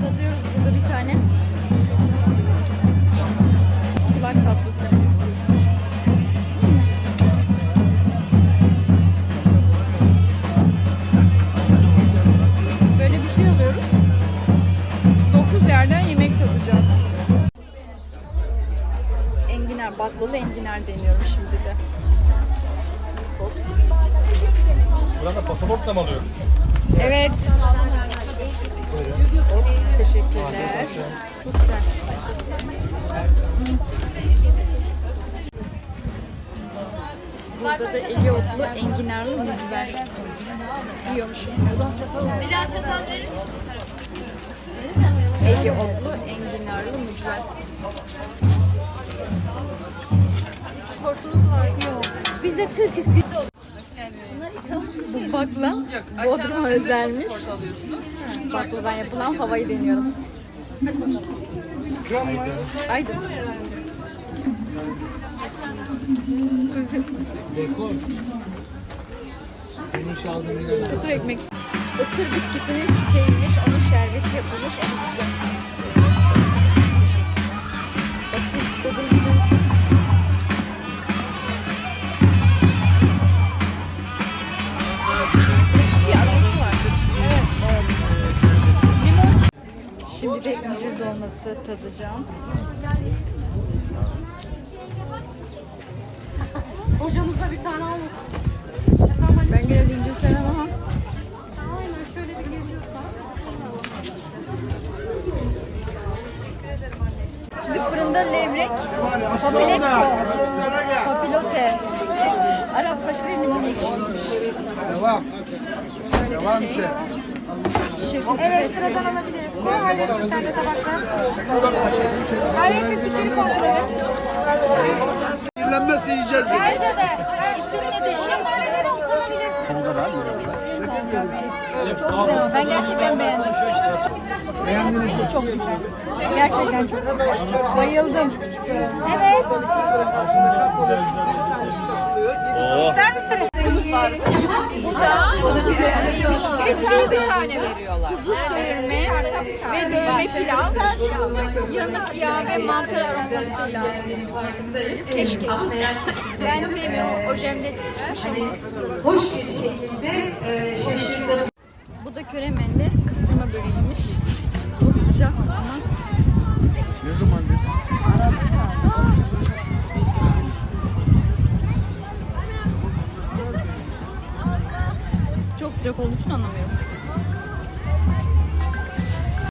Tadıyoruz burada bir tane. Kulak tatlısı. Böyle bir şey alıyoruz. 9 yerden yemek tadacağız. Enginar, baklalı enginar deniyorum şimdi de. Ops. Burada pasaportla mı alıyoruz? Evet. Teşekkürler. Çok güzel. Burada da eli otlu enginarlı mücver. Yiyormuşum. Eli otlu enginarlı mücver. Bizde Türk Bu bakla Bodrum'a özelmiş. Bakladan yapılan havayı deniyorum. Haydi. Kıtır ekmek. Itır bitkisinin çiçeğiymiş. Onun şerbeti yapılmış. Onu içeceğim. Şimdi de incir dolması tadacağım. Hocamızda bir tane almasın. Ben genelde incir sevmem ama Aynen şöyle bir geziyoruz. Şimdi fırında levrek, papiletto, papilote, Arap saçları limon ekşiymiş. Devam. Devam ki. Evet sıradan alabiliriz. Koy halledin sen de kontrol edin. Kirlenmezse yiyeceğiz. Bence de. İsmini düşün. Şeftalileri oturabilirsin. Çok güzel ama ben gerçekten beğendim. Beğendiniz mi? Çok güzel. Gerçekten çok güzel. Bayıldım. Evet. İster misiniz? Geçen bir tane veriyorlar. Kuzu söğürme ve dövme pilav. Yanık yağ ve mantar aromasıyla. Keşke. Ben sevmiyorum. O jemde çıkmış. hoş bir şekilde e, şaşırdım. Bu da köremenli kıstırma böreğiymiş. Çok sıcak ama Ne zaman çok sıcak olduğu için anlamıyorum.